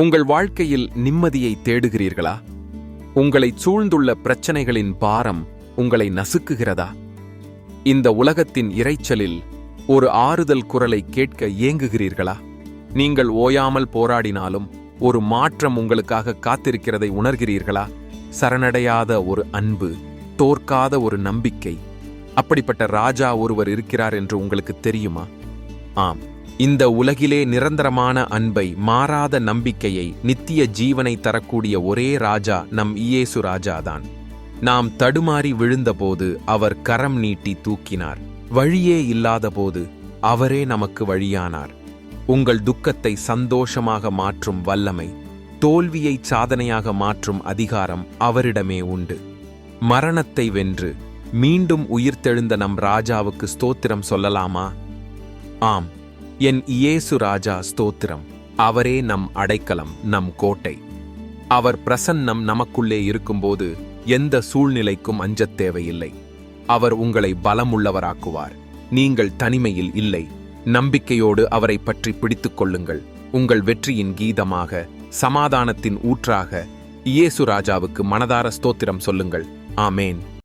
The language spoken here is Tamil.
உங்கள் வாழ்க்கையில் நிம்மதியை தேடுகிறீர்களா? உங்களை சூழ்ந்துள்ள பிரச்சனைகளின் பாரம் உங்களை நசுக்குகிறதா? இந்த உலகத்தின் இரைச்சலில் ஒரு ஆறுதல் குரலை கேட்க ஏங்குகிறீர்களா? நீங்கள் ஓயாமல் போராடினாலும் ஒரு மாற்றம் உங்களுக்காக காத்திருக்கிறதை உணர்கிறீர்களா? சரணடையாத ஒரு அன்பு தோற்காத ஒரு நம்பிக்கை அப்படிப்பட்ட ராஜா ஒருவர் இருக்கிறார் என்று உங்களுக்கு தெரியுமா? ஆம். இந்த உலகிலே நிரந்தரமான அன்பை மாறாத நம்பிக்கையை நித்திய ஜீவனை தரக்கூடிய ஒரே ராஜா நம் இயேசு ராஜாதான். நாம் தடுமாறி விழுந்தபோது அவர் கரம் நீட்டி தூக்கினார். வழியே இல்லாதபோது அவரே நமக்கு வழியானார். உங்கள் துக்கத்தை சந்தோஷமாக மாற்றும் வல்லமை தோல்வியை சாதனையாக மாற்றும் அதிகாரம் அவரிடமே உண்டு. மரணத்தை வென்று மீண்டும் உயிர்த்தெழுந்த நம் ராஜாவுக்கு ஸ்தோத்திரம் சொல்லலாமா? ஆம். என் இயேசு ராஜா ஸ்தோத்திரம். அவரே நம் அடைக்கலம் நம் கோட்டை. அவர் பிரசன்னம் நமக்குள்ளே இருக்கும்போது எந்த சூழ்நிலைக்கும் அஞ்சத் தேவையில்லை. அவர் உங்களை பலமுள்ளவராக்குவார். நீங்கள் தனிமையில் இல்லை. நம்பிக்கையோடு அவரை பற்றி பிடித்துக் கொள்ளுங்கள். உங்கள் வெற்றியின் கீதமாக சமாதானத்தின் ஊற்றாக இயேசு ராஜாவுக்கு மனதார ஸ்தோத்திரம் சொல்லுங்கள். ஆமேன்.